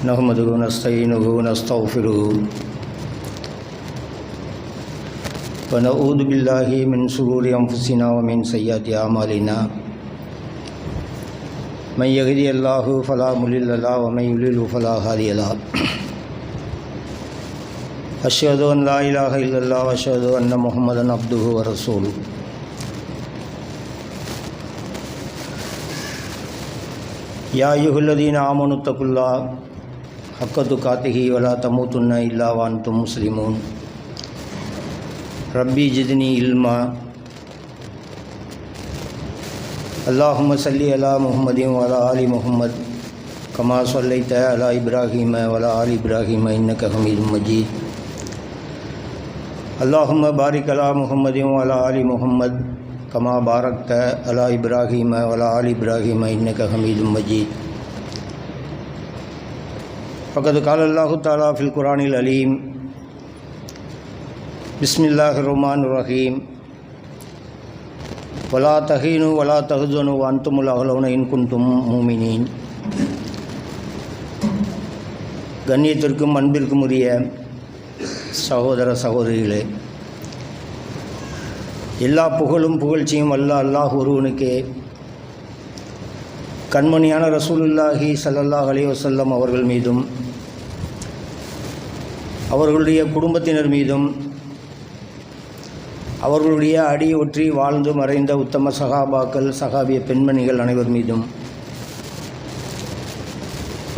نحمده ونستعينه ونستغفره. ونعوذ بالله من شرور أنفسنا ومن سيئات أعمالنا. من يهدي الله فلا مضل له ومن يضلل فلا هادي له. أشهد أن لا إله إلا الله وأشهد أن محمدا عبده ورسوله. يا أيها الذين آمنوا اتقوا الله حق دکات ہی ولا تموت اللہ وان تم مسلمون. ربی جدنی علما. اللّہ صلی علی محمد ولا علی محمد کما صلی علی ابراہیم ولا علی ابراہیم انک حمید مجید. اللہ بارک علی محمد ولا علی محمد کما بارک علی ابراہیم ولا علی ابراہیم انک حمید مجید. فقد قال الله تعالى في القرآن العليم بسم الله الرحمن الرحيم ولا تهينوا ولا تهزنوا وأنتم الأعلون إن كنتم مؤمنين கண்ணியத்திற்கும் அன்பிற்கும் உரிய சகோதர சகோதரிகளே எல்லா புகழும் புகழ்ச்சியும் அல்ல அல்லாஹ் ஒருவனுக்கே கண்மணியான ரசூலுல்லாஹி ஸல்லல்லாஹு அலி வசல்லம் அவர்கள் மீதும் அவர்களுடைய குடும்பத்தினர் மீதும் அவர்களுடைய அடி ஒற்றி வாழ்ந்து மறைந்த உத்தம சகாபாக்கள் சகாபிய பெண்மணிகள் அனைவர் மீதும்.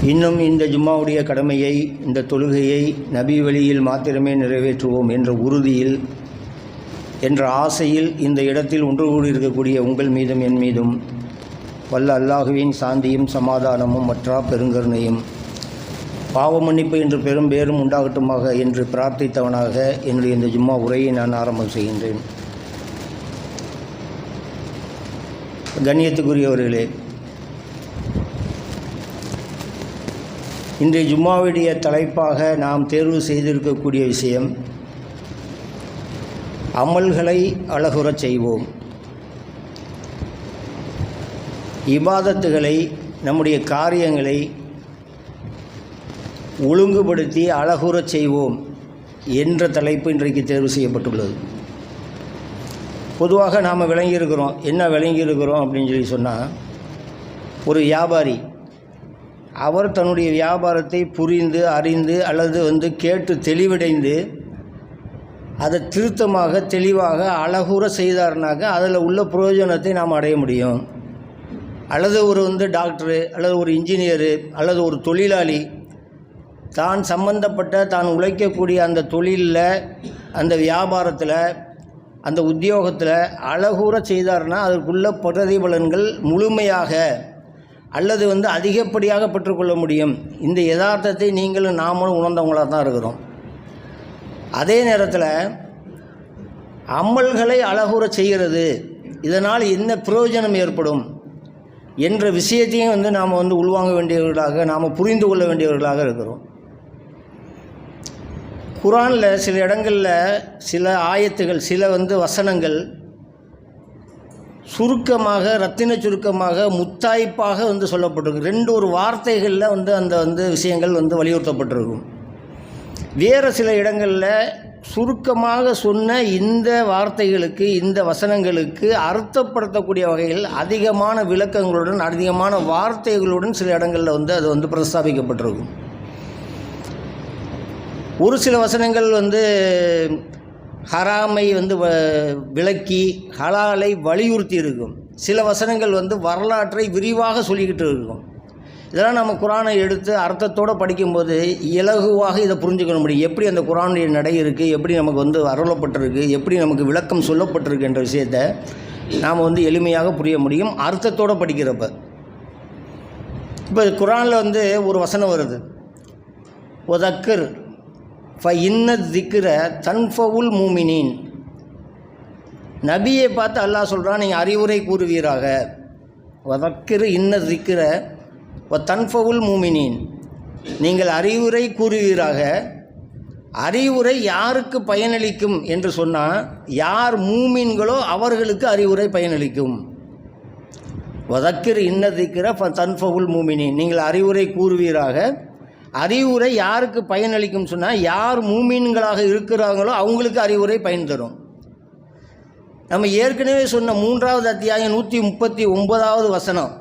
இன்னும் இந்த ஜும்மாவுடைய கடமையை இந்த தொழுகையை நபி வழியில் மாத்திரமே நிறைவேற்றுவோம் என்ற உறுதியில் என்ற ஆசையில் இந்த இடத்தில் ஒன்று கூடியிருக்கக்கூடிய உங்கள் மீதும் என் மீதும் வல்ல அல்லாஹுவின் சாந்தியும் சமாதானமும் மற்றா பெருங்கருணையும். பாவமன்னிப்பு என்று பெரும் பேரும் உண்டாகட்டுமாக என்று பிரார்த்தித்தவனாக என்னுடைய இந்த ஜும்மா உரையை நான் ஆரம்பம் செய்கின்றேன். கண்ணியத்துக்குரியவர்களே இன்றைய ஜும்மாவுடைய தலைப்பாக நாம் தேர்வு செய்திருக்கக்கூடிய விஷயம் அமல்களை அழகுறச் செய்வோம். இபாதத்துகளை நம்முடைய காரியங்களை ஒழுங்குபடுத்தி அழகுறச் செய்வோம் என்ற தலைப்பு இன்றைக்கு தேர்வு செய்யப்பட்டுள்ளது. பொதுவாக நாம் விளங்கியிருக்கிறோம். என்ன விளங்கியிருக்கிறோம் அப்படின்னு சொல்லி சொன்னால் ஒரு வியாபாரி அவர் தன்னுடைய வியாபாரத்தை புரிந்து அறிந்து அல்லது வந்து கேட்டு தெளிவடைந்து அதை திருத்தமாக தெளிவாக அழகுற செய்தார்னாக்க அதில் உள்ள பிரயோஜனத்தை நாம் அடைய முடியும். அல்லது ஒரு வந்து டாக்டரு அல்லது ஒரு இன்ஜினியரு அல்லது ஒரு தொழிலாளி தான் சம்பந்தப்பட்ட தான் உழைக்கக்கூடிய அந்த தொழிலில் அந்த வியாபாரத்தில் அந்த உத்தியோகத்தில் அழகுற செய்தார்னா அதற்குள்ள பிரதிபலன்கள் முழுமையாக அல்லது வந்து அதிகப்படியாக பெற்றுக்கொள்ள முடியும். இந்த யதார்த்தத்தை நீங்களும் நாமளும் உணர்ந்தவங்களாக தான் இருக்கிறோம். அதே நேரத்தில் அமல்களை அழகுற செய்கிறது. இதனால் என்ன பிரயோஜனம் ஏற்படும்? என்ற விஷயத்தையும் வந்து நாம் வந்து உள்வாங்க வேண்டியவர்களாக நாம் புரிந்து கொள்ள வேண்டியவர்களாக இருக்கிறோம். குரானில் சில இடங்களில் சில ஆயத்துகள் சில வந்து வசனங்கள் சுருக்கமாக ரத்தின சுருக்கமாக முத்தாய்ப்பாக வந்து சொல்லப்பட்டிருக்கு. ரெண்டு ஒரு வார்த்தைகளில் வந்து அந்த வந்து விஷயங்கள் வந்து வலியுறுத்தப்பட்டிருக்கும். வேறு சில இடங்களில் சுருக்கமாக சொன்ன இந்த வார்த்தைகளுக்கு இந்த வசனங்களுக்கு அர்த்தப்படுத்தக்கூடிய வகையில் அதிகமான விளக்கங்களுடன் அதிகமான வார்த்தைகளுடன் சில இடங்களில் வந்து அது வந்து பிரஸ்தாபிக்கப்பட்டிருக்கும். ஒரு சில வசனங்கள் வந்து ஹராமை வந்து விளக்கி ஹலாலை வலியுறுத்தி இருக்கும் சில வசனங்கள் வந்து வரலாற்றை விரிவாக சொல்லிக்கிட்டு இருக்கும். இதெல்லாம் நம்ம குரானை எடுத்து அர்த்தத்தோடு படிக்கும்போது இலகுவாக இதை புரிஞ்சுக்கணும். முடியும் எப்படி அந்த குரானுடைய நடை இருக்குது எப்படி நமக்கு வந்து அருளப்பட்டிருக்கு? எப்படி நமக்கு விளக்கம் சொல்லப்பட்டிருக்கு என்ற விஷயத்தை நாம் வந்து எளிமையாக புரிய முடியும். அர்த்தத்தோடு படிக்கிறப்ப. இப்போ குரானில் வந்து ஒரு வசனம் வருது. ஒதக்கர் ஃப இன்ன திக்கிற தன்ஃபவுல் மூமினின். நபியை பார்த்து அல்லாஹ் சொல்கிறான் நீங்கள் அறிவுரை கூறுவீராக. வதக்கிற இன்ன திக்கிற ஒ தன்ஃபவுல் மூமினின். நீங்கள் அறிவுரை கூறுவீராக. அறிவுரை யாருக்கு பயனளிக்கும் என்று சொன்னால் யார் மூமின்களோ அவர்களுக்கு அறிவுரை பயனளிக்கும். வதக்கிற இன்னதிக்கிற ஃப தன்ஃபவுல் மூமினின். நீங்கள் அறிவுரை கூறுவீராக. அறிவுரை யாருக்கு பயனளிக்கும் சொன்னால் யார் மூமீன்களாக இருக்கிறாங்களோ அவங்களுக்கு அறிவுரை பயன் தரும். நம்ம ஏற்கனவே சொன்ன மூன்றாவது அத்தியாயம் நூற்றி முப்பத்தி ஒன்பதாவது வசனம்.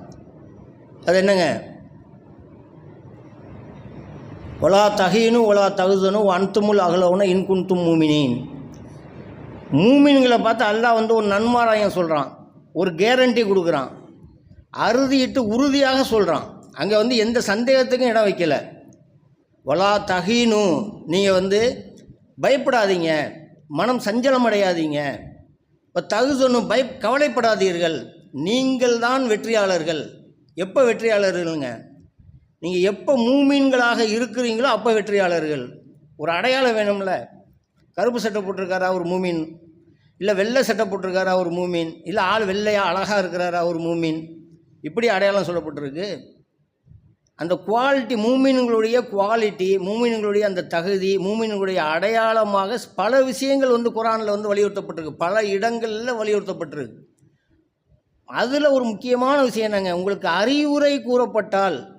அது என்னங்க? ஒலா தகீனு ஒலா தகுதனு அன்துமுல் அகலவுன இன்குன்தும் மூமினின். மூமின்களை பார்த்து அல்லாஹ் வந்து ஒரு நன்மாராயம் சொல்கிறான் ஒரு கேரண்டி கொடுக்குறான். அறுதியிட்டு உறுதியாக சொல்கிறான் அங்கே வந்து எந்த சந்தேகத்துக்கும் இடம் வைக்கல. ஒலா தகீனு நீங்கள் வந்து பயப்படாதீங்க. மனம் சஞ்சலம் அடையாதீங்க. இப்போ தகுதொன்னு பய கவலைப்படாதீர்கள். நீங்கள் தான் வெற்றியாளர்கள். எப்போ வெற்றியாளர்கள்ங்க? நீங்கள் எப்போ மூமீன்களாக இருக்கிறீங்களோ அப்போ வெற்றியாளர்கள். ஒரு அடையாளம் வேணும்ல. கருப்பு சட்டை போட்டிருக்காரா ஒரு மூமீன்? இல்லை வெள்ளை சட்டை போட்டிருக்காரா ஒரு மூமீன்? இல்லை ஆள் வெள்ளையாக அழகாக இருக்கிறாரா ஒரு மூமீன்? இப்படி அடையாளம் சொல்லப்பட்டிருக்கு. அந்த குவாலிட்டி மூமீன்களுடைய குவாலிட்டி மூமீன்களுடைய அந்த தகுதி மூமீன்களுடைய அடையாளமாக பல விஷயங்கள் வந்து குரானில் வந்து வலியுறுத்தப்பட்டிருக்கு. பல இடங்களில் வலியுறுத்தப்பட்டிருக்கு. அதில் ஒரு முக்கியமான விஷயம் என்னங்க? உங்களுக்கு அறிவுரை கூறப்பட்டால்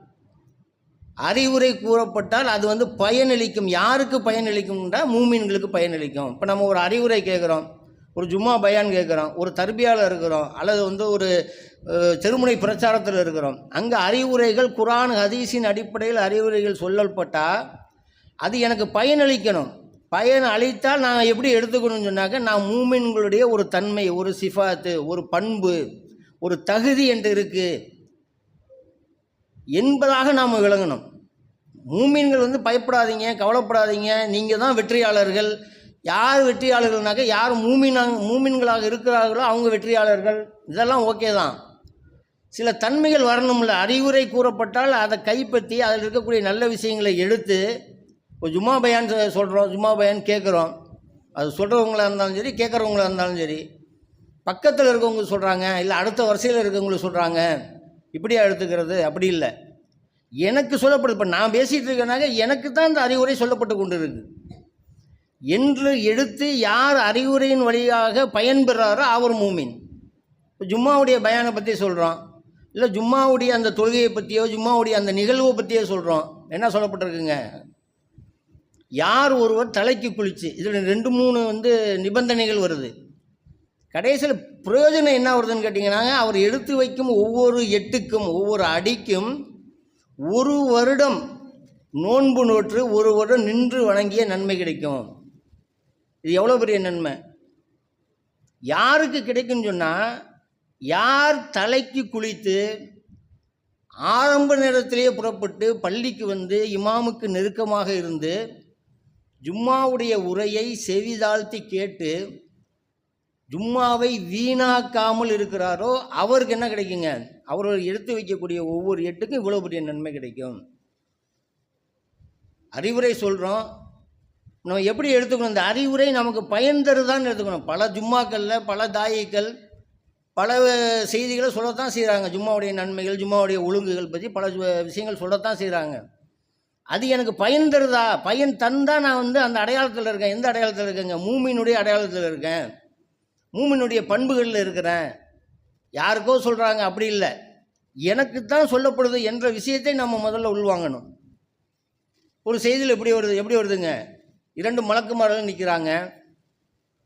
அறிவுரை கூறப்பட்டால் அது வந்து பயனளிக்கும். யாருக்கு பயனளிக்கும்னா மூமின்களுக்கு பயனளிக்கும். இப்போ நம்ம ஒரு அறிவுரை கேட்குறோம் ஒரு ஜும்மா பயான் கேட்குறோம் ஒரு தர்பியாவில் இருக்கிறோம். அல்லது வந்து ஒரு திருமுனை பிரச்சாரத்தில் இருக்கிறோம். அங்கே அறிவுரைகள் குரான் ஹதீஸின் அடிப்படையில் அறிவுரைகள் சொல்லப்பட்டால் அது எனக்கு பயனளிக்கணும். பயன் அளித்தால் நான் எப்படி எடுத்துக்கணும்னு சொன்னாக்க நான் மூமின்களுடைய ஒரு தன்மை ஒரு சிஃபாத்து ஒரு பண்பு ஒரு தகுதி என்று இருக்குது என்பதாக நாம் விளங்கணும். மூமீன்கள் வந்து பயப்படாதீங்க கவலைப்படாதீங்க. நீங்கள் தான் வெற்றியாளர்கள். யார் வெற்றியாளர்கள்னாக்க யார் மூமினா மூமின்களாக இருக்கிறார்களோ அவங்க வெற்றியாளர்கள். இதெல்லாம் ஓகே தான். சில தன்மைகள் வரணும்ல. அறிவுரை கூறப்பட்டால் அதை கைப்பற்றி அதில் இருக்கக்கூடிய நல்ல விஷயங்களை எடுத்து இப்போ ஜும்மா பயான் சொல்கிறோம் ஜும்மா பயான் கேட்குறோம். அது சொல்கிறவங்களா இருந்தாலும் சரி கேட்குறவங்களா இருந்தாலும் சரி. பக்கத்தில் இருக்கவங்க சொல்கிறாங்க இல்லை அடுத்த வரிசையில் இருக்கவங்களுக்கு சொல்கிறாங்க இப்படியா எடுத்துக்கிறது? அப்படி இல்லை. எனக்கு சொல்லப்படுது இப்போ நான் பேசிகிட்டு இருக்கேனாக்க எனக்கு தான் இந்த அறிவுரை சொல்லப்பட்டு கொண்டு இருக்கு என்று எடுத்து யார் அறிவுரையின் வழியாக பயன்பெறாரோ அவர் மூமின். இப்போ ஜும்மாவுடைய பயானை பற்றி சொல்கிறோம் இல்லை ஜும்மாவுடைய அந்த தொழுகையை பற்றியோ ஜும்மாவுடைய அந்த நிகழ்வை பற்றியோ சொல்கிறோம் என்ன சொல்லப்பட்டிருக்குங்க? யார் ஒருவர் தலைக்கு குளிச்சு இதில் ரெண்டு மூணு வந்து நிபந்தனைகள் வருது. கடைசியில் பிரயோஜனம் என்ன வருதுன்னு கேட்டிங்கன்னா அவர் எடுத்து வைக்கும் ஒவ்வொரு எட்டுக்கும் ஒவ்வொரு அடிக்கும் ஒரு வருடம் நோன்பு நோற்று ஒரு வருடம் நின்று வணங்கிய நன்மை கிடைக்கும். இது எவ்வளோ பெரிய நன்மை? யாருக்கு கிடைக்கும்னு சொன்னால் யார் தலைக்கு குளித்து ஆரம்ப நேரத்திலேயே புறப்பட்டு பள்ளிக்கு வந்து இமாமுக்கு நெருக்கமாக இருந்து ஜும்மாவுடைய உரையை செவிதாழ்த்தி கேட்டு ஜும்மாவை வீணாக்காமல் இருக்கிறாரோ அவருக்கு என்ன கிடைக்குங்க? அவர் எடுத்து வைக்கக்கூடிய ஒவ்வொரு எட்டுக்கும் இவ்வளோ பெரிய நன்மை கிடைக்கும். அறிவுரை சொல்கிறோம் நம்ம எப்படி எடுத்துக்கணும்? இந்த அறிவுரை நமக்கு பயன் தருதான்னு எடுத்துக்கணும். பல ஜும்மாக்களில் பல தாயிக்கள் பல செய்திகளை சொல்லத்தான் செய்கிறாங்க ஜும்மாவுடைய நன்மைகள் ஜும்மாவுடைய ஒழுங்குகள் பற்றி பல விஷயங்கள் சொல்லத்தான் செய்கிறாங்க அது எனக்கு பயன் தருதா? பயன் தந்தால் நான் வந்து அந்த அடையாளத்தில் இருக்கேன். எந்த அடையாளத்தில் இருக்கேங்க? மூமியினுடைய அடையாளத்தில் இருக்கேன். மூமினுடைய பண்புகளில் இருக்கிறேன். யாருக்கோ சொல்கிறாங்க அப்படி இல்லை. எனக்கு தான் சொல்லப்படுது என்ற விஷயத்தை நம்ம முதல்ல உள்வாங்கணும். ஒரு செய்தியில் எப்படி வருது எப்படி வருதுங்க? இரண்டு மலக்குமார்கள் நிற்கிறாங்க.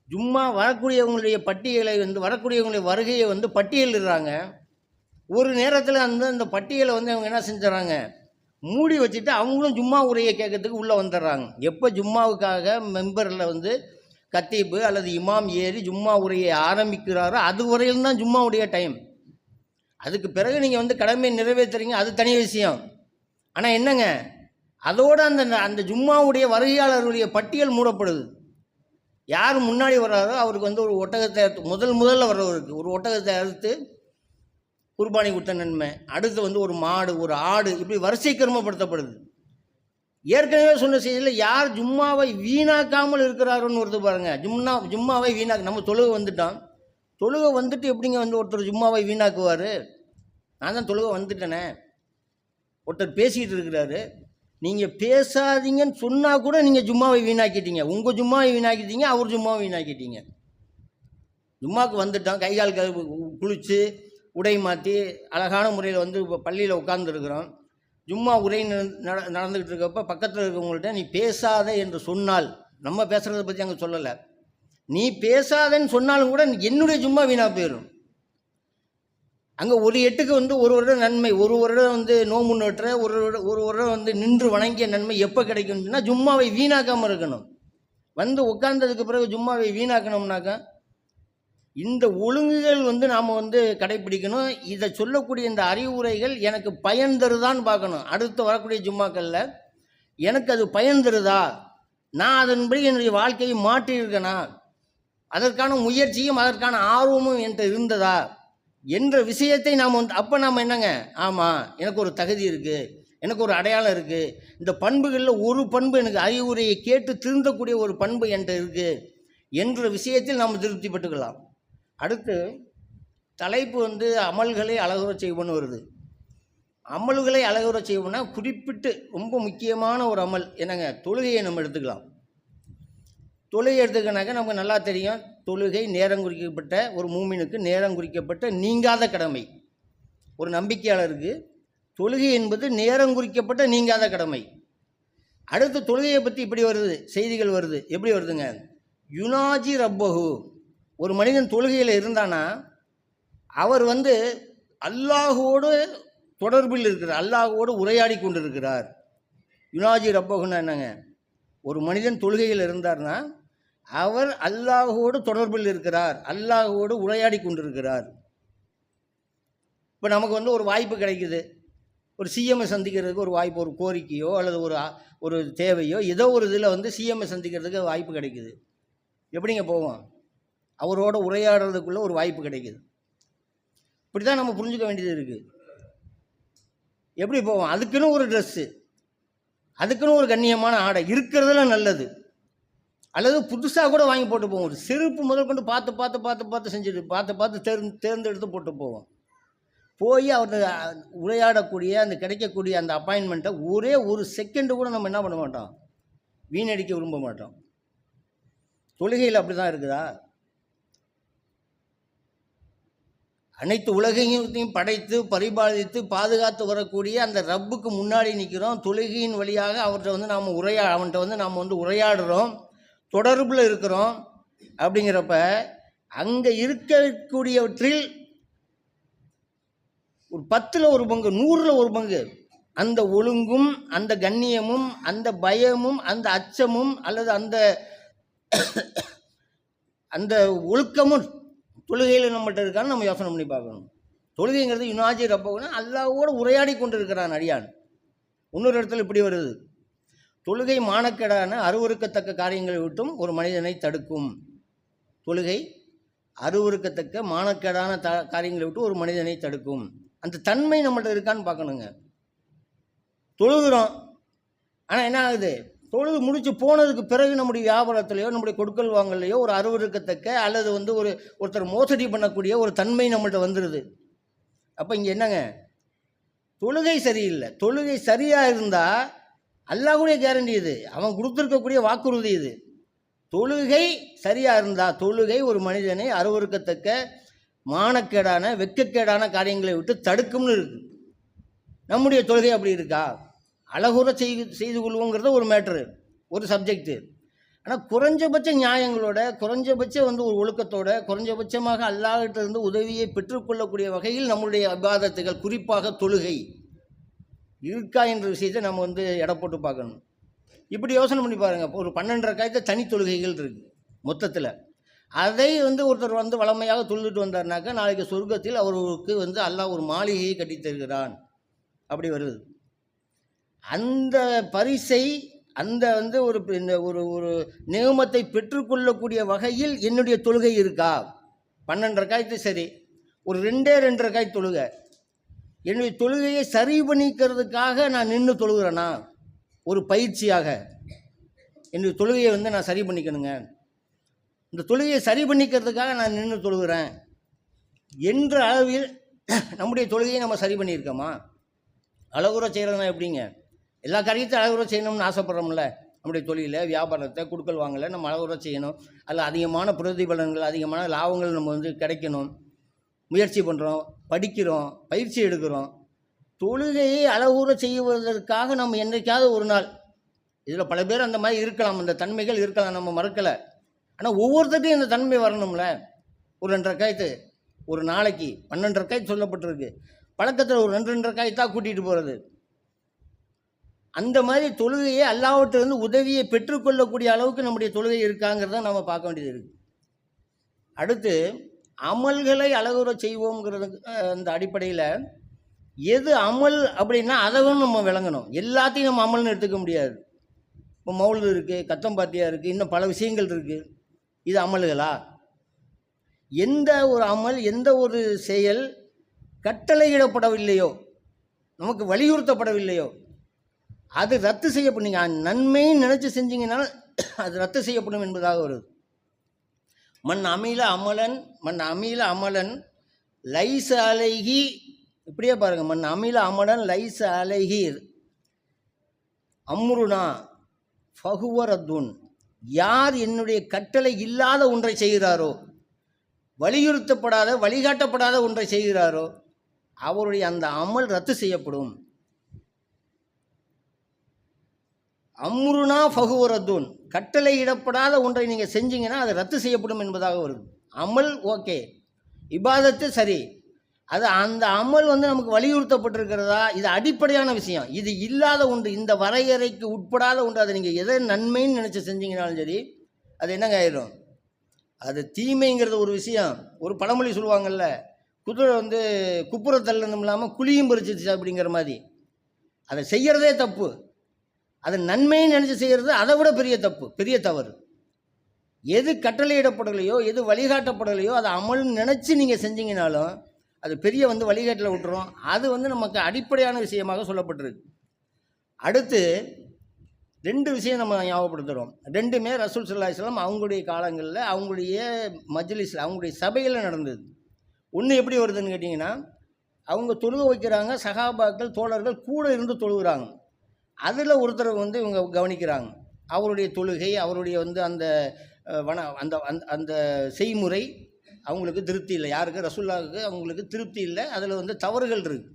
சும்மா வரக்கூடியவங்களுடைய பட்டியலை வந்து வரக்கூடியவங்களுடைய வருகையை வந்து பட்டியலிடுறாங்க ஒரு நேரத்தில் அந்த அந்த பட்டியலை வந்து அவங்க என்ன செஞ்சுறாங்க மூடி வச்சுட்டு அவங்களும் ஜும்மா உரையை கேட்கறதுக்கு உள்ளே வந்துடுறாங்க. எப்போ ஜும்மாவுக்காக மெம்பரில் வந்து கத்தீப்பு அல்லது இமாம் ஏறி ஜும்மா உரையை ஆரம்பிக்கிறாரோ அது வரையிலும் தான் ஜும்மாவுடைய டைம் அதுக்கு பிறகு நீங்கள் வந்து கடமையை நிறைவேற்றுறீங்க அது தனி விஷயம். ஆனால் என்னங்க? அதோடு அந்த அந்த ஜும்மாவுடைய வருகையாளர்களுடைய பட்டியல் மூடப்படுது. யார் முன்னாடி வர்றாரோ அவருக்கு வந்து ஒரு ஒட்டகத்தை அறுத்து முதல் முதல்ல வர்றவருக்கு ஒரு ஒட்டகத்தை அறுத்து குர்பானி கொடுத்த நன்மை. அடுத்து வந்து ஒரு மாடு ஒரு ஆடு இப்படி வரிசை கிரமப்படுத்தப்படுது ஏற்கனவே சொன்ன செய்தியில் யார் ஜும்மாவை வீணாக்காமல் இருக்கிறாருன்னு வருது பாருங்க. ஜும்மா ஜும்மாவை வீணாக்க நம்ம தொழுகை வந்துட்டோம் தொழுகை வந்துட்டு எப்படிங்க வந்து ஒருத்தர் ஜும்மாவை வீணாக்குவார்? நான் தான் தொழுகை வந்துட்டேனே. ஒருத்தர் பேசிக்கிட்டு இருக்கிறாரு. நீங்கள் பேசாதீங்கன்னு சொன்னால் கூட நீங்கள் ஜும்மாவை வீணாக்கிட்டீங்க. உங்கள் ஜும்மாவை வீணாக்கிட்டீங்க அவர் ஜும்மாவை வீணாக்கிட்டீங்க. ஜும்மாவுக்கு வந்துட்டோம் கை கால் கழுவு குளித்து உடை மாற்றி அழகான முறையில் வந்து இப்போ பள்ளியில் உட்காந்துருக்குறோம் ஜும்மா உரை நட- நடந்துக்கிட்டு இருக்கப்ப பக்கத்தில் இருக்கவங்கள்ட்ட நீ பேசாத என்று சொன்னால் நம்ம பேசுகிறத பற்றி அங்கே சொல்லலை. நீ பேசாதன்னு சொன்னாலும் கூட என்னுடைய ஜும்மா வீணாக போயிடும் அங்கே ஒரு எட்டுக்கு வந்து ஒரு வருடம் நன்மை ஒரு வருடம் வந்து நோம்பு நோட்டுற ஒரு வருடம் ஒரு வருடம் வந்து நின்று வணங்கிய நன்மை எப்போ கிடைக்கும்னா ஜும்மாவை வீணாக்காமல் இருக்கணும். வந்து உட்கார்ந்ததுக்கு பிறகு ஜும்மாவை வீணாக்கணும்னாக்கா இந்த ஒழுங்குகள் வந்து நாம் வந்து கடைப்பிடிக்கணும். இதை சொல்லக்கூடிய இந்த அறிவுரைகள் எனக்கு பயன் தருதான்னு பார்க்கணும். அடுத்து வரக்கூடிய ஜும்மாக்களில் எனக்கு அது பயன் தருதா? நான் அதன்படி என்னுடைய வாழ்க்கையை மாற்றியிருக்கேனா அதற்கான முயற்சியும் அதற்கான ஆர்வமும் என்கிட்ட இருந்ததா? என்ற விஷயத்தை நாம் வந்து அப்போ நாம் என்னங்க? ஆமாம் எனக்கு ஒரு தகுதி இருக்குது எனக்கு ஒரு அடையாளம் இருக்குது இந்த பண்புகளில் ஒரு பண்பு எனக்கு அறிவுரையை கேட்டு திருந்தக்கூடிய ஒரு பண்பு என்கிட்ட இருக்குது என்ற விஷயத்தில் நாம் திருப்தி பெற்றுக்கலாம் அடுத்து தலைப்பு வந்து அமல்களை அழகுறச் செய்வோன்னு வருது. அமல்களை அழகுறச் செய்வோம்னா குறிப்பிட்டு ரொம்ப முக்கியமான ஒரு அமல். என்னங்க? தொழுகையை நம்ம எடுத்துக்கலாம். தொழுகை எடுத்துக்கினாக்க நமக்கு நல்லா தெரியும். தொழுகை நேரம் குறிக்கப்பட்ட ஒரு மூமினுக்கு நேரம் குறிக்கப்பட்ட நீங்காத கடமை. ஒரு நம்பிக்கையாளருக்கு தொழுகை என்பது நேரம் குறிக்கப்பட்ட நீங்காத கடமை. அடுத்து தொழுகையை பற்றி இப்படி வருது. செய்திகள் வருது. எப்படி வருதுங்க? யுனாஜி ரப்பகு ஒரு மனிதன் தொழுகையில் இருந்தானா? அவர் வந்து அல்லாஹோடு தொடர்பில் இருக்கிறார். அல்லாஹோடு உரையாடி கொண்டிருக்கிறார். யுனாஜி ரப்பகுன்னா என்னங்க? ஒரு மனிதன் தொழுகையில் இருந்தார்னா அவர் அல்லாஹோடு தொடர்பில் இருக்கிறார். அல்லாஹோடு உரையாடி கொண்டிருக்கிறார். இப்போ நமக்கு வந்து ஒரு வாய்ப்பு கிடைக்குது. ஒரு சிஎம்ஐ சந்திக்கிறதுக்கு ஒரு வாய்ப்பு ஒரு கோரிக்கையோ அல்லது ஒரு ஒரு தேவையோ ஏதோ ஒரு இதில் வந்து சிஎம்ஐ சந்திக்கிறதுக்கு வாய்ப்பு கிடைக்குது. எப்படிங்க போவோம்? அவரோட உரையாடுறதுக்குள்ள ஒரு வாய்ப்பு கிடைக்குது. இப்படி தான் நம்ம புரிஞ்சுக்க வேண்டியது இருக்குது எப்படி போவோம்? அதுக்குன்னு ஒரு ட்ரெஸ்ஸு அதுக்குன்னு ஒரு கண்ணியமான ஆடை இருக்கிறதுல நல்லது. அல்லது புதுசாக கூட வாங்கி போட்டு போவோம். ஒரு செருப்பு முதல் கொண்டு பார்த்து பார்த்து பார்த்து பார்த்து செஞ்சுட்டு பார்த்து பார்த்து தேர்ந்து தேர்ந்தெடுத்து போட்டு போவோம். போய் அவர் உரையாடக்கூடிய அந்த கிடைக்கக்கூடிய அந்த அப்பாயின்மெண்ட்டை ஒரே ஒரு செகண்டு கூட நம்ம என்ன பண்ண மாட்டோம்? வீணடிக்க விரும்ப மாட்டோம். தொழுகையில் அப்படி தான் இருக்குதா? அனைத்து உலகையும் படைத்து பரிபாலித்து பாதுகாத்து வரக்கூடிய அந்த ரப்புக்கு முன்னாடி நிற்கிறோம் தொழுகையின் வழியாக அவர்கிட்ட வந்து நாம் உரையா அவன்கிட்ட வந்து நாம் வந்து உரையாடுறோம். தொடர்பில் இருக்கிறோம். அப்படிங்கிறப்ப அங்கே இருக்கக்கூடியவற்றில் ஒரு பத்தில் ஒரு பங்கு நூறில் ஒரு பங்கு. அந்த ஒழுங்கும் அந்த கண்ணியமும் அந்த பயமும் அந்த அச்சமும் அல்லது அந்த அந்த ஒழுக்கமும் தொழுகையில் நம்மகிட்ட இருக்கான்னு நம்ம யோசனை பண்ணி பார்க்கணும். தொழுகைங்கிறது யுனாஜி ரப்பகுனா அல்லாவோடு உரையாடி கொண்டு இருக்கிறான் அடியான். இன்னொரு இடத்துல இப்படி வருது. தொழுகை மானக்கேடான அருவருக்கத்தக்க காரியங்களை விட்டும் ஒரு மனிதனை தடுக்கும். தொழுகை அருவறுக்கத்தக்க மானக்கேடான த காரியங்களை விட்டு ஒரு மனிதனை தடுக்கும். அந்த தன்மை நம்மள்ட்ட இருக்கான்னு பார்க்கணுங்க. தொழுகிறோம். ஆனால் என்ன ஆகுது? தொழுது முடித்து போனதுக்கு பிறகு நம்முடைய வியாபாரத்திலையோ நம்முடைய கொடுக்கல் வாங்கலையோ ஒரு அருவருக்கத்தக்க அல்லது வந்து ஒரு ஒருத்தர் மோசடி பண்ணக்கூடிய ஒரு தன்மை நம்மள்ட்ட வந்துடுது அப்போ இங்கே என்னங்க? தொழுகை சரியில்லை. தொழுகை சரியாக இருந்தால் அல்லாஹுடைய கேரண்டி இது. அவன் கொடுத்துருக்கக்கூடிய வாக்குறுதி இது. தொழுகை சரியாக இருந்தால் தொழுகை ஒரு மனிதனை அருவருக்கத்தக்க மானக்கேடான வெக்கக்கேடான காரியங்களை விட்டு தடுக்கும்னு இருக்குது நம்முடைய தொழுகை அப்படி இருக்கா? அழகுற செய்து செய்து கொள்வோங்கிறத ஒரு மேட்ரு ஒரு சப்ஜெக்ட்டு. ஆனால் குறைஞ்சபட்ச நியாயங்களோட குறைஞ்சபட்ச வந்து ஒரு ஒழுக்கத்தோட குறைஞ்சபட்சமாக அல்லாஹ்கிட்ட இருந்து உதவியை பெற்றுக்கொள்ளக்கூடிய வகையில் நம்முடைய அபாதத்துகள் குறிப்பாக தொழுகை இருக்கா என்ற விஷயத்தை நம்ம வந்து எடை போட்டு பார்க்கணும். இப்படி யோசனை பண்ணி பாருங்கள் ஒரு பன்னெண்டரை காயத்தை தனி தொழுகைகள் இருக்குது மொத்தத்தில். அதை வந்து ஒருத்தர் வந்து வளமையாக தொழுதுட்டு வந்தார்னாக்கா நாளைக்கு சொர்க்கத்தில் அவருக்கு வந்து அல்லாஹ் ஒரு மாளிகையை கட்டித் தருகிறான் அப்படி வருது. அந்த பரிசை அந்த வந்து ஒரு இந்த ஒரு ஒரு நியமத்தை பெற்றுக்கொள்ளக்கூடிய வகையில் என்னுடைய தொழுகை இருக்கா? பன்னெண்டரை காய்த்து சரி. ஒரு ரெண்டே ரெண்டரை காய் தொழுகை. என்னுடைய தொழுகையை சரி பண்ணிக்கிறதுக்காக நான் நின்று தொழுகிறேனா? ஒரு பயிற்சியாக. என்னுடைய தொழுகையை வந்து நான் சரி பண்ணிக்கணுங்க. இந்த தொழுகையை சரி பண்ணிக்கிறதுக்காக நான் நின்று தொழுகிறேன். என்ற அளவில் நம்முடைய தொழுகையை நம்ம சரி பண்ணியிருக்கோமா? அழகுற செய்கிறதுனா எப்படிங்க? எல்லா காரியத்தையும் அழகுற செய்யணும்னு ஆசைப்படுறோம்ல. நம்முடைய தொழிலை வியாபாரத்தை குடுக்கல் வாங்கலை நம்ம அழகுற செய்யணும். அதில் அதிகமான பிரதிபலன்கள் அதிகமான லாபங்கள் நம்ம வந்து கிடைக்கணும். முயற்சி பண்ணுறோம் படிக்கிறோம் பயிற்சி எடுக்கிறோம். தொழுகையை அளவுற செய்வதற்காக நம்ம என்றைக்காவது ஒரு நாள் இதில் பல பேர் அந்த மாதிரி இருக்கலாம் அந்த தன்மைகள் இருக்கலாம் நம்ம மறக்கலை. ஆனால் ஒவ்வொருத்தருக்கும் இந்த தன்மை வரணும்ல. ஒரு ரெண்டரை காய்த்து ஒரு நாளைக்கு பன்னெண்டரை காய்த்து சொல்லப்பட்டிருக்கு. பழக்கத்தில் ஒரு ரெண்டு ரெண்டரை காய் கூட்டிகிட்டு போகிறது அந்த மாதிரி தொழுகையை அல்லாவற்றிலிருந்து உதவியை பெற்றுக்கொள்ளக்கூடிய அளவுக்கு நம்முடைய தொழுகை இருக்காங்கிறத நம்ம பார்க்க வேண்டியது இருக்குது அடுத்து அமல்களை அழகுற செய்வோங்கிறது அந்த அடிப்படையில் எது அமல் அப்படின்னா அதவும் நம்ம விளங்கணும். எல்லாத்தையும் நம்ம அமல்னு எடுத்துக்க முடியாது. இப்போ மவுல் இருக்குது கத்தம்பாத்தியா இருக்குது இன்னும் பல விஷயங்கள் இருக்குது இது அமல்களா? எந்த ஒரு அமல் எந்த ஒரு செயல் கட்டளையிடப்படவில்லையோ நமக்கு வலியுறுத்தப்படவில்லையோ அது ரத்து செய்யப்படும். நீங்கள் நன்மைன்னு நினச்சி செஞ்சீங்கன்னா அது ரத்து செய்யப்படும் என்பதாக வருது. மண் அமில அமலன் மண் அமில அமலன் லைச அலைகி இப்படியே பாருங்கள் மண் அமில அமலன் லைச அலைகீர் அம்ருனா ஃபகுவரத்துன் யார் என்னுடைய கட்டளை இல்லாத ஒன்றை செய்கிறாரோ வலியுறுத்தப்படாத வழிகாட்டப்படாத ஒன்றை செய்கிறாரோ அவருடைய அந்த அமல் ரத்து செய்யப்படும். அம்ருனா கட்டளை கட்டளையிடப்படாத ஒன்றை நீங்கள் செஞ்சீங்கன்னா அது ரத்து செய்யப்படும் என்பதாக வருது. அமல் ஓகே. இபாதத்து சரி. அது அந்த அமல் வந்து நமக்கு வலியுறுத்தப்பட்டிருக்கிறதா? இது அடிப்படையான விஷயம். இது இல்லாத ஒன்று. இந்த வரையறைக்கு உட்படாத ஒன்று. அதை நீங்கள் எதை நன்மைன்னு நினச்சி செஞ்சீங்கனாலும் சரி அது என்னங்க ஆயிடும் அது தீமைங்கிறது ஒரு விஷயம். ஒரு பழமொழி சொல்லுவாங்கல்ல குதிரை வந்து குப்புற தள்ளணும் இல்லாமல் குழியும் பறிச்சிச்சு அப்படிங்கிற மாதிரி. அதை செய்கிறதே தப்பு. அது நன்மையை நினச்சி செய்கிறது அதை விட பெரிய தப்பு பெரிய தவறு. எது கட்டளையிடப்படலையோ எது வழிகாட்டப்படலையோ அதை அமல்னு நினச்சி நீங்கள் செஞ்சீங்கனாலும் அது பெரிய வந்து வழிகாட்டில் விட்டுரும். அது வந்து நமக்கு அடிப்படையான விஷயமாக சொல்லப்பட்டிருக்கு. அடுத்து ரெண்டு விஷயம் நம்ம ஞாபகப்படுத்துகிறோம் ரெண்டுமே ரசூல் சல்லா இஸ்லாம் அவங்களுடைய காலங்களில் அவங்களுடைய மஜ்லிஸில் அவங்களுடைய சபையில் நடந்தது. ஒன்று எப்படி வருதுன்னு கேட்டிங்கன்னா அவங்க தொழுக வைக்கிறாங்க சகாபாக்கள் தோழர்கள் கூட இருந்து தொழுகிறாங்க. அதில் ஒருத்தரை வந்து இவங்க கவனிக்கிறாங்க. அவருடைய தொழுகை அவருடைய வந்து அந்த வன அந்த அந்த அந்த செய்முறை அவங்களுக்கு திருப்தி இல்லை. யாருக்கு? ரசுல்லாவுக்கு அவங்களுக்கு திருப்தி இல்லை. அதில் வந்து தவறுகள் இருக்குது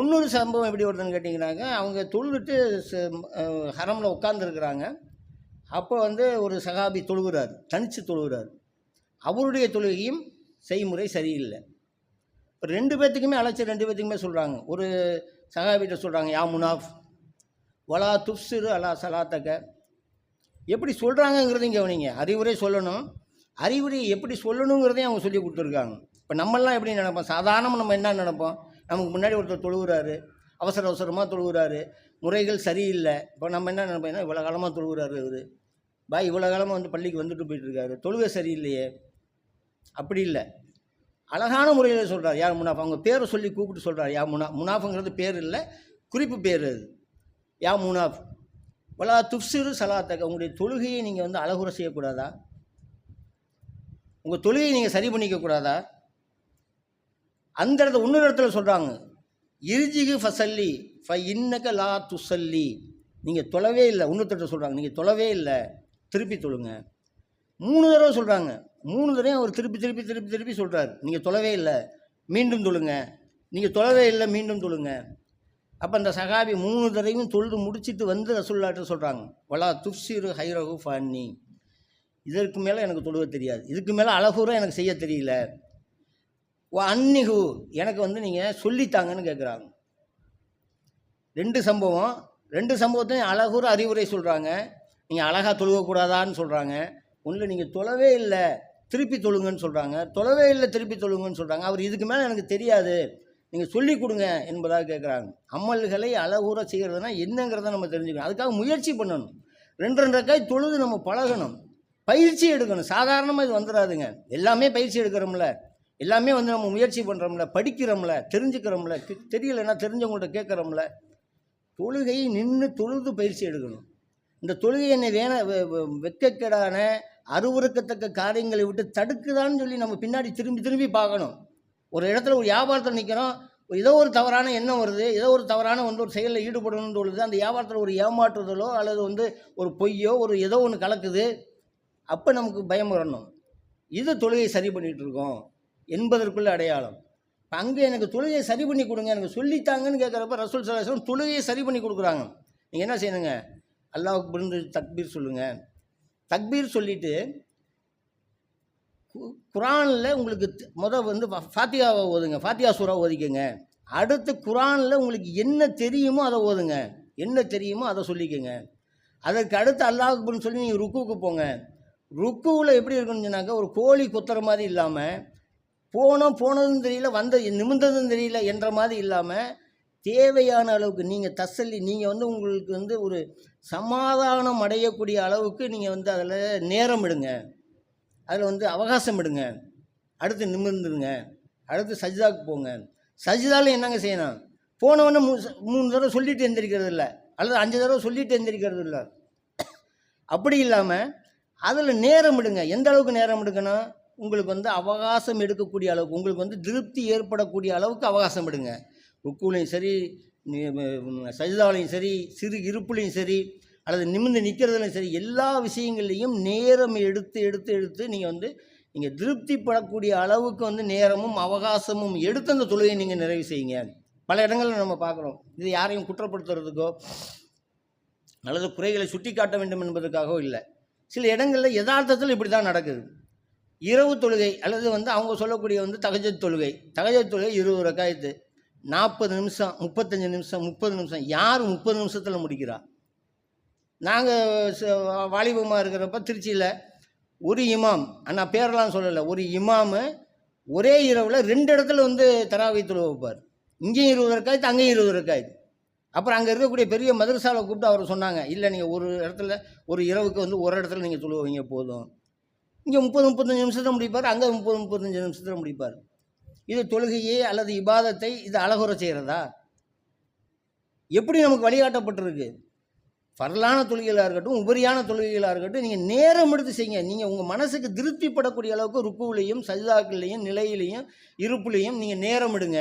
இன்னொரு சம்பவம் எப்படி வருதுன்னு கேட்டிங்கனாக்க அவங்க தொழுதுட்டு ஹரமில் உட்காந்துருக்குறாங்க அப்போ வந்து ஒரு சகாபி தொழுகிறார். தனித்து தொழுகிறார். அவருடைய தொழுகையும் செய்முறை சரியில்லை. இப்போ ரெண்டு பேர்த்துக்குமே அழைச்சி ரெண்டு பேர்த்துக்குமே சொல்கிறாங்க ஒரு சகாபிகிட்ட சொல்கிறாங்க யா முனாஃப் வலா துப்சிறு அலா சலாத்தக்க எப்படி சொல்கிறாங்கங்கிறதையும் கவனிங்க. அறிவுரை சொல்லணும். அறிவுரை எப்படி சொல்லணுங்கிறதையும் அவங்க சொல்லி கொடுத்துருக்காங்க. இப்போ நம்மெல்லாம் எப்படி நினைப்போம்? சாதாரணமாக நம்ம என்ன நினைப்போம்? நமக்கு முன்னாடி ஒருத்தர் தொழுகிறாரு அவசர அவசரமாக தொழுகிறாரு முறைகள் சரியில்லை. இப்போ நம்ம என்ன நினைப்போம்? இவ்வளோ காலமாக தொழுகிறாரு இவர் பாய் இவ்வளோ காலமாக வந்து பள்ளிக்கு வந்துட்டு போயிட்டு இருக்காரு தொழுகை சரியில்லையே. அப்படி இல்லை. அழகான முறையில் சொல்கிறார் யார் முனாஃபா? அவங்க பேரை சொல்லி கூப்பிட்டு சொல்கிறார் யார் முனா முனாஃபுங்கிறது பேர் இல்லை. குறிப்பு பேர் அது. யா முனாஃப். வலா துப்சிறு சலாத்தக. உங்களுடைய தொழுகையை நீங்கள் வந்து அழகுற செய்யக்கூடாதா? உங்கள் தொழுகையை நீங்கள் சரி பண்ணிக்கக்கூடாதா? அந்த இடத்துல இன்னொரு இடத்துல சொல்கிறாங்க இருஜிகு ஃபசல்லி ஃப இன்னக லா துசல்லி. நீங்கள் தொலைவே இல்லை. இன்னொருத்தட்ட சொல்கிறாங்க நீங்கள் தொலைவே இல்லை. திருப்பி தொழுங்க. மூணு தடவை சொல்கிறாங்க மூணு தடவையும் அவர் திருப்பி திருப்பி திருப்பி திருப்பி சொல்கிறார் நீங்கள் தொலைவே இல்லை. மீண்டும் தொழுங்க. நீங்கள் தொலைவே இல்லை. மீண்டும் தொழுங்க. அப்போ அந்த சகாபி மூணு தடவையும் தொழுது முடிச்சிட்டு வந்து ரசுல்லாட்ட சொல்கிறாங்க வலா துப்சிறு ஹைரகு ஃபன்னி. இதற்கு மேலே எனக்கு தொழுவ தெரியாது. இதுக்கு மேலே அழகுற எனக்கு செய்ய தெரியல. ஓ அன்னிகு எனக்கு வந்து நீங்கள் சொல்லித்தாங்கன்னு கேட்குறாங்க ரெண்டு சம்பவம். ரெண்டு சம்பவத்தையும் அழகுற அறிவுரை சொல்கிறாங்க நீங்கள் அழகாக தொழுகக்கூடாதான்னு சொல்கிறாங்க ஒன்றில் நீங்கள் தொலைவே இல்லை. திருப்பி தொழுங்கன்னு சொல்கிறாங்க தொலைவே இல்லை திருப்பி தொழுங்கன்னு சொல்கிறாங்க அவர் இதுக்கு மேலே எனக்கு தெரியாது. நீங்கள் சொல்லிக் கொடுங்க என்பதாக கேட்குறாங்க. அமல்களை அழகுற செய்கிறதுனா என்னங்கிறத நம்ம தெரிஞ்சுக்கணும். அதுக்காக முயற்சி பண்ணணும். ரெண்டு ரெண்டு காய் தொழுது நம்ம பழகணும். பயிற்சி எடுக்கணும். சாதாரணமாக இது வந்துடாதுங்க. எல்லாமே பயிற்சி எடுக்கிறோம்ல. எல்லாமே வந்து நம்ம முயற்சி பண்ணுறோம்ல படிக்கிறோம்ல. தெரிஞ்சுக்கிறோம்ல. தெரியலைன்னா தெரிஞ்சவங்கள்ட்ட கேட்குறோம்ல. தொழுகையை நின்று தொழுது பயிற்சி எடுக்கணும். இந்த தொழுகை என்னை வேண வெ- அருவறுக்கத்தக்க அருவருக்கத்தக்க காரியங்களை விட்டு தடுக்குதான்னு சொல்லி நம்ம பின்னாடி திரும்பி திரும்பி பார்க்கணும். ஒரு இடத்துல ஒரு வியாபாரத்தில் நிற்கிறோம் ஏதோ ஒரு தவறான எண்ணம் வருது ஏதோ ஒரு தவறான வந்து ஒரு செயலில் ஈடுபடணும்னு சொல்லுது அந்த வியாபாரத்தில் ஒரு ஏமாற்றுதலோ அல்லது வந்து ஒரு பொய்யோ ஒரு ஏதோ ஒன்று கலக்குது அப்போ நமக்கு பயம் வரணும். இது தொழுகையை சரி பண்ணிகிட்டு இருக்கோம் என்பதற்குள்ள அடையாளம். இப்போ அங்கே எனக்கு தொழுகையை சரி பண்ணி கொடுங்க எனக்கு சொல்லித்தாங்கன்னு கேட்குறப்ப ரசூல் சலாசம் தொழுகையை சரி பண்ணி கொடுக்குறாங்க. நீங்கள் என்ன செய்யணுங்க? அல்லாவுக்கு பிறந்து தக்பீர் சொல்லுங்கள் தக்பீர் சொல்லிவிட்டு குரானில் உங்களுக்கு முதல் வந்து ஃபாத்தியாவை ஓதுங்க. ஃபாத்தியா சூறா ஓதிக்கங்க. அடுத்து குரானில் உங்களுக்கு என்ன தெரியுமோ அதை ஓதுங்க. என்ன தெரியுமோ அதை சொல்லிக்கோங்க. அதற்கு அடுத்து அல்லாஹ்னு சொல்லி நீங்கள் ருக்குவுக்கு போங்க. ருக்குவில் எப்படி இருக்குன்னு சொன்னாக்கா ஒரு கோழி குத்துற மாதிரி இல்லாமல் போனோம் போனதும் தெரியல வந்த நிமிர்ந்ததும் தெரியல என்ற மாதிரி இல்லாமல் தேவையான அளவுக்கு நீங்கள் தசல்லி நீங்கள் வந்து உங்களுக்கு வந்து ஒரு சமாதானம் அடையக்கூடிய அளவுக்கு நீங்கள் வந்து அதில் நேரம் விடுங்க அதில் வந்து அவகாசம் எடுங்க. அடுத்து நிமிர்ந்துடுங்க அடுத்து சஜிதாவுக்கு போங்க. சஜிதாவில் என்னங்க செய்யணும்? போனவொன்னே மூ மூணு தடவை சொல்லிட்டு எந்திரிக்கிறது இல்லை. அல்லது அஞ்சு தடவை சொல்லிட்டு எந்திரிக்கிறது இல்லை. அப்படி இல்லாமல் அதில் நேரம் எடுங்க. எந்த அளவுக்கு நேரம் எடுக்கணும்? உங்களுக்கு வந்து அவகாசம் எடுக்கக்கூடிய அளவுக்கு உங்களுக்கு வந்து திருப்தி ஏற்படக்கூடிய அளவுக்கு அவகாசம் எடுங்க. ருக்குலையும் சரி சஜிதாவிலையும் சரி சிறு இருப்புலையும் சரி அல்லது நிமிர்ந்து நிற்கிறதுலையும் சரி எல்லா விஷயங்கள்லையும் நேரம் எடுத்து எடுத்து எடுத்து நீங்கள் வந்து நீங்கள் திருப்திப்படக்கூடிய அளவுக்கு வந்து நேரமும் அவகாசமும் எடுத்து அந்த தொழுகையை நீங்கள் நிறைவு செய்யுங்க. பல இடங்களில் நம்ம பார்க்குறோம். இது யாரையும் குற்றப்படுத்துறதுக்கோ அல்லது குறைகளை சுட்டி காட்ட வேண்டும் என்பதற்காகவோ இல்லை. சில இடங்களில் யதார்த்தத்தில் இப்படி தான் நடக்குது. இரவு தொழுகை அல்லது வந்து அவங்க சொல்லக்கூடிய வந்து தகஜத் தொழுகை. தகஜத் தொழுகை இருபது ரக்காயத்து நாற்பது நிமிஷம் முப்பத்தஞ்சு நிமிஷம் முப்பது நிமிஷம் யார் முப்பது நிமிஷத்தில் முடிக்கிறா? நாங்கள் வாலிபமாக இருக்கிறப்ப திருச்சியில் ஒரு இமாம் நான் பேரெல்லாம் சொல்லலை ஒரு இமாமு ஒரே இரவில் ரெண்டு இடத்துல வந்து தராவை வைப்பார் இங்கேயும் இருபது ரக்காயத்து அங்கேயும் இருபது ரக்காயத்து அப்புறம் அங்கே இருக்கக்கூடிய பெரிய மதரசாவில் கூப்பிட்டு அவர் சொன்னாங்க இல்லை நீங்கள் ஒரு இடத்துல ஒரு இரவுக்கு வந்து ஒரு இடத்துல நீங்கள் தொழுவீங்க போதும். இங்கே முப்பது முப்பத்தஞ்சு நிமிஷத்தில் முடிப்பார் அங்கே முப்பது முப்பத்தஞ்சு நிமிஷத்தில் முடிப்பார். இது தொழுகையே அல்லது இபாதத்தை இது அழகுற செய்கிறதா எப்படி நமக்கு வழிகாட்டப்பட்டிருக்கு? பரலான தொழுகைகளாக இருக்கட்டும் உபரியான தொழுகைகளாக இருக்கட்டும் நீங்கள் நேரம் எடுத்து செய்யுங்க. நீங்கள் உங்கள் மனசுக்கு திருப்திப்படக்கூடிய அளவுக்கு ருக்குவிலையும் சஜிதாக்கள்லையும் நிலையிலையும் இருப்புலையும் நீங்கள் நேரம் எடுங்க.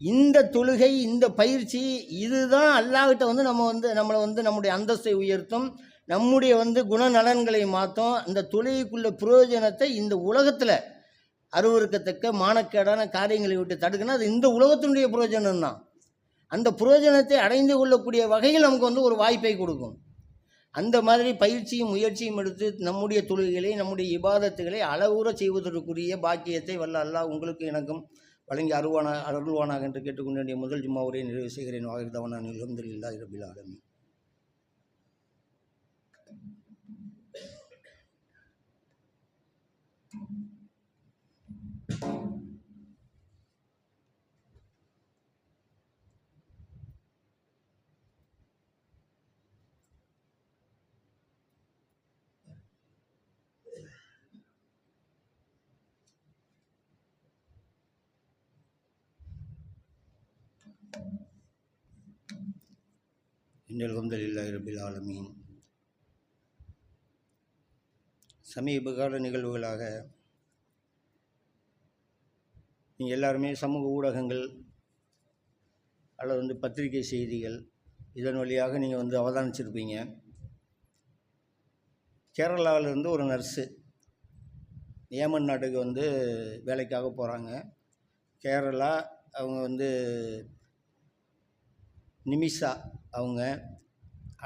இந்த தொழுகை இந்த பயிற்சி இதுதான் அல்லாஹ்கிட்ட வந்து நம்ம வந்து நம்மளை வந்து நம்முடைய அந்தஸ்தை உயர்த்தும் நம்முடைய வந்து குணநலன்களை மாற்றும். அந்த தொழுகைக்குள்ள பிரயோஜனத்தை இந்த உலகத்தில் அருவறுக்கத்தக்க மானக்கேடான காரியங்களை விட்டு தடுக்கணும். அது இந்த உலகத்தினுடைய பிரயோஜனம் தான் அந்த பிரயோஜனத்தை அடைந்து கொள்ளக்கூடிய வகையில் நமக்கு வந்து ஒரு வாய்ப்பை கொடுக்கும். அந்த மாதிரி பயிற்சியும் முயற்சியும் எடுத்து நம்முடைய தொழுகைகளை நம்முடைய இபாதத்துகளை அளவுற செய்வதற்குரிய பாக்கியத்தை வல்ல அல்லாஹ் உங்களுக்கு எனக்கும் வழங்கி அருவானா அருள்வானாக என்று கேட்டுக்கொண்டு முதல் ஜும்மா உரையை நிறைவு செய்கிறேன். வாகிருதவனா நிலந்தில்லா இரபில் ஆலமீன். இன்னல் ஹம்துலில்லா இரபில் ஆலமீன். சமீப கால நிகழ்வுகளாக நீங்கள் எல்லாருமே சமூக ஊடகங்கள் அல்லது வந்து பத்திரிகை செய்திகள் இதன் வழியாக நீங்கள் வந்து அவதானிச்சிருப்பீங்க. கேரளாவிலேருந்து ஒரு நர்ஸு ஏமன் நாட்டுக்கு வந்து வேலைக்காக போகிறாங்க கேரளா அவங்க வந்து நிமிஷா அவங்க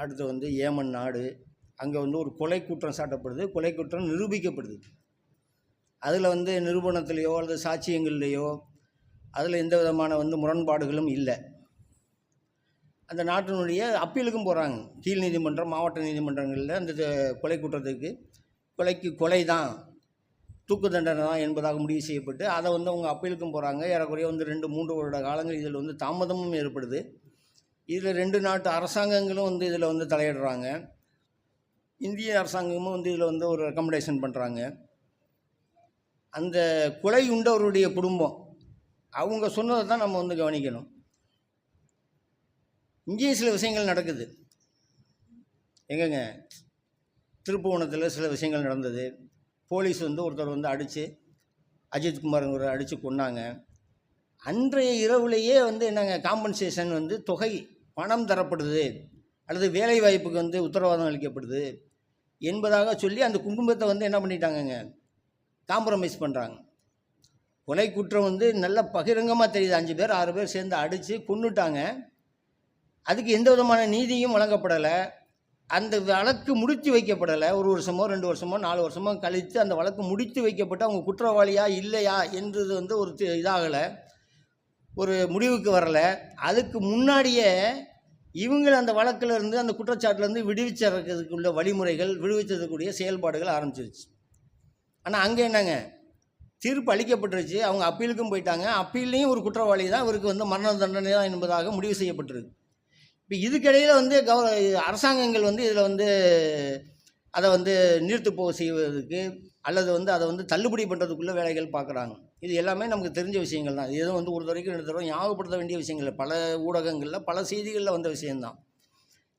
அடுத்து வந்து ஏமன் நாடு அங்கே வந்து ஒரு கொலை குற்றம் சாட்டப்படுது. கொலை குற்றம் நிரூபிக்கப்படுது. அதில் வந்து நிரூபணத்திலேயோ அல்லது சாட்சியங்கள்லேயோ அதில் எந்த விதமான வந்து முரண்பாடுகளும் இல்லை. அந்த நாட்டினுடைய அப்பீலுக்கும் போகிறாங்க கீழ் நீதிமன்றம் மாவட்ட நீதிமன்றங்களில் அந்த கொலை குற்றத்துக்கு கொலைக்கு கொலை தான் தூக்கு தண்டனை தான் என்பதாக முடிவு செய்யப்பட்டு அதை வந்து அவங்க அப்பீலுக்கும் போகிறாங்க ஏறக்குறைய வந்து ரெண்டு மூன்று வருட காலங்கள் இதில் வந்து தாமதமும் ஏற்படுது. இதில் ரெண்டு நாட்டு அரசாங்கங்களும் வந்து இதில் வந்து தலையிடுறாங்க. இந்திய அரசாங்கமும் வந்து இதில் வந்து ஒரு ரெக்கமெண்டேஷன் பண்ணுறாங்க அந்த கொலை உண்டவருடைய குடும்பம் அவங்க சொன்னதை தான் நம்ம வந்து கவனிக்கணும். இங்கேயும் சில விஷயங்கள் நடக்குது. எங்கங்க? திருப்புவனத்தில் சில விஷயங்கள் நடந்தது. போலீஸ் வந்து ஒருத்தர் வந்து அடித்து அஜித்குமார்ங்கிற அடித்து கொன்னாங்க. அன்றைய இரவுலேயே வந்து என்னங்க? காம்பன்சேஷன் வந்து தொகை பணம் தரப்படுது அல்லது வேலை வாய்ப்புக்கு வந்து உத்தரவாதம் அளிக்கப்படுது என்பதாக சொல்லி அந்த குடும்பத்தை வந்து என்ன பண்ணிட்டாங்கங்க காம்ப்ரமைஸ் பண்ணுறாங்க கொலை குற்றம் வந்து நல்ல பகிரங்கமாக தெரியுது. அஞ்சு பேர் ஆறு பேர் சேர்ந்து அடித்து கொண்டுட்டாங்க அதுக்கு எந்த விதமான நீதியும் வழங்கப்படலை. அந்த வழக்கு முடித்து வைக்கப்படலை. ஒரு வருஷமோ ரெண்டு வருஷமோ நாலு வருஷமோ கழித்து அந்த வழக்கு முடித்து வைக்கப்பட்டு அவங்க குற்றவாளியா இல்லையா என்றது வந்து ஒரு இதாகலை. ஒரு முடிவுக்கு வரலை. அதுக்கு முன்னாடியே இவங்களை அந்த வழக்கிலிருந்து இருந்து அந்த விடுவிச்சதுக்கு உள்ள வழிமுறைகள் விடுவிச்சதுக்குரிய செயல்பாடுகள் ஆரம்பிச்சிருச்சு. ஆனால் அங்கே என்னங்க? தீர்ப்பு அளிக்கப்பட்டுருச்சு. அவங்க அப்பீலுக்கும் போயிட்டாங்க. அப்பீல்லையும் ஒரு குற்றவாளி தான். இவருக்கு வந்து மரண தண்டனை தான் என்பதாக முடிவு செய்யப்பட்டிருக்கு. இப்போ இதுக்கிடையில் வந்து கவ அரசாங்கங்கள் வந்து இதில் வந்து அதை வந்து நீர்த்து போக செய்வதற்கு அல்லது வந்து அதை வந்து தள்ளுபடி பண்ணுறதுக்குள்ள வேலைகள் பார்க்குறாங்க இது எல்லாமே நமக்கு தெரிஞ்ச விஷயங்கள் தான். இது எதுவும் வந்து ஒரு தடவைக்கு ரெண்டு தடவை ஞாபகப்படுத்த வேண்டிய விஷயங்கள் பல ஊடகங்களில் பல செய்திகளில் வந்த விஷயந்தான்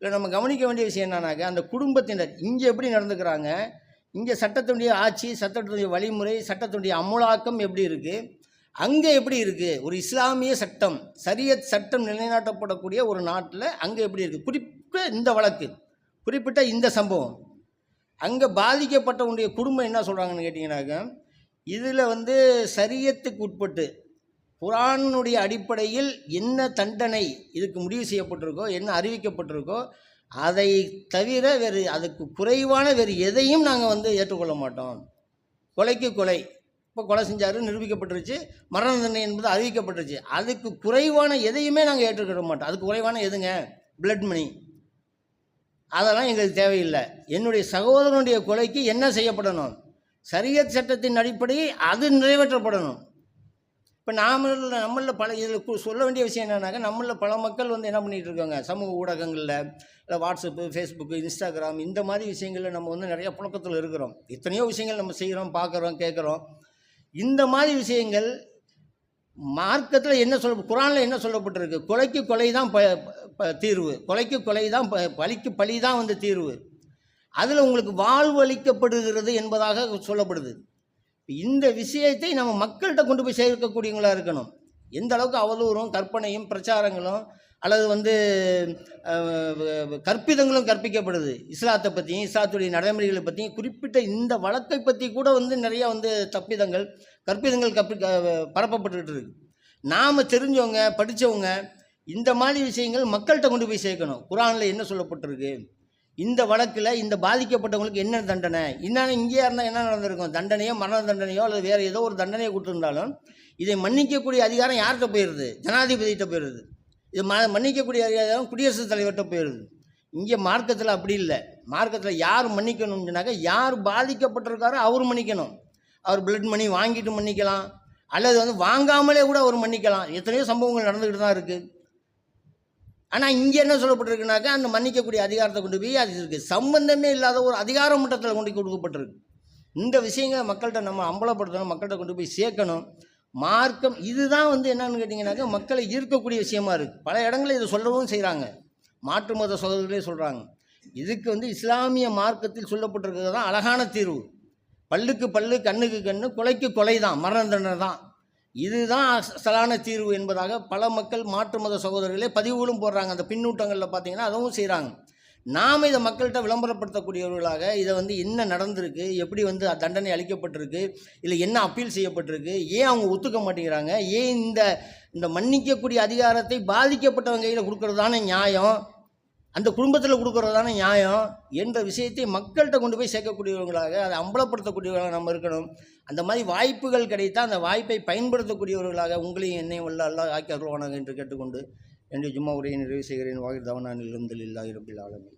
இல்லை நம்ம கவனிக்க வேண்டிய விஷயம் என்னன்னாக்க அந்த குடும்பத்தினர் இங்கே எப்படி நடந்துக்கிறாங்க? இங்கே சட்டத்தினுடைய ஆட்சி சட்டத்தினுடைய வழிமுறை சட்டத்தினுடைய அமுலாக்கம் எப்படி இருக்குது அங்கே எப்படி இருக்குது ஒரு இஸ்லாமிய சட்டம் சரியத் சட்டம் நிலைநாட்டப்படக்கூடிய ஒரு நாட்டில் அங்கே எப்படி இருக்குது குறிப்பிட்ட இந்த வழக்கு குறிப்பிட்ட இந்த சம்பவம். அங்கே பாதிக்கப்பட்டவனுடைய குடும்பம் என்ன சொல்கிறாங்கன்னு கேட்டிங்கனாக்க இதில் வந்து சரியத்துக்கு உட்பட்டு குரானுடைய அடிப்படையில் என்ன தண்டனை இதுக்கு முடிவு செய்யப்பட்டிருக்கோ என்ன அறிவிக்கப்பட்டிருக்கோ அதை தவிர வேறு அதுக்கு குறைவான வேறு எதையும் நாங்கள் வந்து ஏற்றுக்கொள்ள மாட்டோம். கொலைக்கு கொலை. இப்போ கொலை செஞ்சாரு நிரூபிக்கப்பட்டுருச்சு. மரண தண்டனை என்பது அறிவிக்கப்பட்டுருச்சு. அதுக்கு குறைவான எதையுமே நாங்கள் ஏற்றுக்கிட மாட்டோம். அதுக்கு குறைவான எதுங்க? பிளட் மணி அதெல்லாம் எங்களுக்கு தேவையில்லை. என்னுடைய சகோதரனுடைய கொலைக்கு என்ன செய்யப்படணும்? சரியத் சட்டத்தின் அடிப்படையை அது நிறைவேற்றப்படணும். இப்போ நாம நம்மளில் பல இதில் சொல்ல வேண்டிய விஷயம் என்னன்னாக்கா நம்மளில் பல மக்கள் வந்து என்ன பண்ணிகிட்டு இருக்காங்க? சமூக ஊடகங்களில் இல்லை வாட்ஸ்அப்பு ஃபேஸ்புக்கு இன்ஸ்டாகிராம் இந்த மாதிரி விஷயங்களில் நம்ம வந்து நிறைய புழக்கத்தில் இருக்கிறோம். எத்தனையோ விஷயங்கள் நம்ம செய்கிறோம் பார்க்குறோம் கேட்குறோம் இந்த மாதிரி விஷயங்கள் மார்க்கத்தில் என்ன சொல்ல குரானில் என்ன சொல்லப்பட்டிருக்கு? கொலைக்கு கொலை தான் ப ப- தீர்வு. கொலைக்கு கொலை தான் ப பலிக்கு பழி தான் வந்து தீர்வு. அதில் உங்களுக்கு வாழ்வு அளிக்கப்படுகிறது என்பதாக சொல்லப்படுது. இந்த விஷயத்தை நம்ம மக்கள்கிட்ட கொண்டு போய் சேர்க்கக்கூடியவங்களாக இருக்கணும். எந்த அளவுக்கு அவதூறும் கற்பனையும் பிரச்சாரங்களும் அல்லது வந்து கற்பிதங்களும் கற்பிக்கப்படுது. இஸ்லாத்தை பற்றியும் இஸ்லாத்துடைய நடைமுறைகளை பற்றியும் குறிப்பிட்ட இந்த வழக்கை பற்றி கூட வந்து நிறையா வந்து தப்பிதங்கள் கற்பிதங்கள் கற்பி பரப்பப்பட்டுக்கிட்டு இருக்கு. நாம் தெரிஞ்சவங்க படித்தவங்க இந்த மாதிரி விஷயங்கள் மக்கள்கிட்ட கொண்டு போய் சேர்க்கணும். குரானில் என்ன சொல்லப்பட்டிருக்கு? இந்த வழக்கில் இந்த பாதிக்கப்பட்டவங்களுக்கு என்ன தண்டனை? இன்னும் இங்கேயா இருந்தால் என்ன நடந்திருக்கும்? தண்டனையோ மரண தண்டனையோ அல்லது வேறு ஏதோ ஒரு தண்டனையை கொடுத்துருந்தாலும் இதை மன்னிக்கக்கூடிய அதிகாரம் யார்கிட்ட போயிடுது? ஜனாதிபதிகிட்ட போயிடுது. இது ம மன்னிக்கக்கூடிய அதிகாரம் குடியரசுத் தலைவர்கிட்ட போயிடுது. இங்கே மார்க்கத்தில் அப்படி இல்லை. மார்க்கத்தில் யார் மன்னிக்கணும்னு சொன்னாக்க யார் பாதிக்கப்பட்டிருக்காரோ அவர் மன்னிக்கணும். அவர் பிளட் மணி வாங்கிட்டு மன்னிக்கலாம். அல்லது வந்து வாங்காமலே கூட அவர் மன்னிக்கலாம். எத்தனையோ சம்பவங்கள் நடந்துக்கிட்டு தான் இருக்குது ஆனால் இங்கே என்ன சொல்லப்பட்டிருக்குனாக்கா அந்த மன்னிக்கக்கூடிய அதிகாரத்தை கொண்டு போய் அது இருக்குது சம்பந்தமே இல்லாத ஒரு அதிகார மட்டத்தில் கொண்டு கொடுக்கப்பட்டிருக்கு. இந்த விஷயங்களை மக்கள்கிட்ட நம்ம அம்பலப்படுத்தணும் மக்கள்கிட்ட கொண்டு போய் சேர்க்கணும். மார்க்கம் இதுதான் வந்து என்னன்னு கேட்டிங்கனாக்கா மக்களை ஈர்க்கக்கூடிய விஷயமா இருக்குது பல இடங்களில் இதை சொல்லவும் செய்கிறாங்க மாற்று மத சகோதரர்களே சொல்கிறாங்க இதுக்கு வந்து இஸ்லாமிய மார்க்கத்தில் சொல்லப்பட்டிருக்கிறது தான் அழகான தீர்வு. பல்லுக்கு பல்லு கண்ணுக்கு கண்ணு கொலைக்கு கொலை தான் மரண தண்டனை தான் இதுதான் அசலான தீர்வு என்பதாக பல மக்கள் மாற்று மத சகோதரர்களே பதிவுகளும் போடுறாங்க. அந்த பின்னூட்டங்களில் பார்த்தீங்கன்னா அதுவும் செய்கிறாங்க நாம் இதை மக்கள்கிட்ட விளம்பரப்படுத்தக்கூடியவர்களாக இதை வந்து என்ன நடந்திருக்கு எப்படி வந்து தண்டனை அளிக்கப்பட்டிருக்கு இல்லை என்ன அப்பீல் செய்யப்பட்டிருக்கு ஏன் அவங்க ஒத்துக்க மாட்டேங்கிறாங்க ஏன் இந்த இந்த மன்னிக்கக்கூடிய அதிகாரத்தை பாதிக்கப்பட்டவங்க கையில் கொடுக்கறதான நியாயம்? அந்த குடும்பத்தில் கொடுக்கறதான நியாயம் என்ற விஷயத்தை மக்கள்கிட்ட கொண்டு போய் சேர்க்கக்கூடியவர்களாக அதை அம்பலப்படுத்தக்கூடியவர்களாக நம்ம இருக்கணும். அந்த மாதிரி வாய்ப்புகள் கிடைத்தால் அந்த வாய்ப்பை பயன்படுத்தக்கூடியவர்களாக உங்களையும் என்னையும் உள்ள அல்லாஹ் ஆக்கி அருள்வானாக என்று கேட்டுக்கொண்டு என்னுடைய ஜும்மா உரையை நிறைவு செய்கிறேன். வாகிர் தவனானில் இருந்தில் இல்லா இருப்பில் ஆளுமை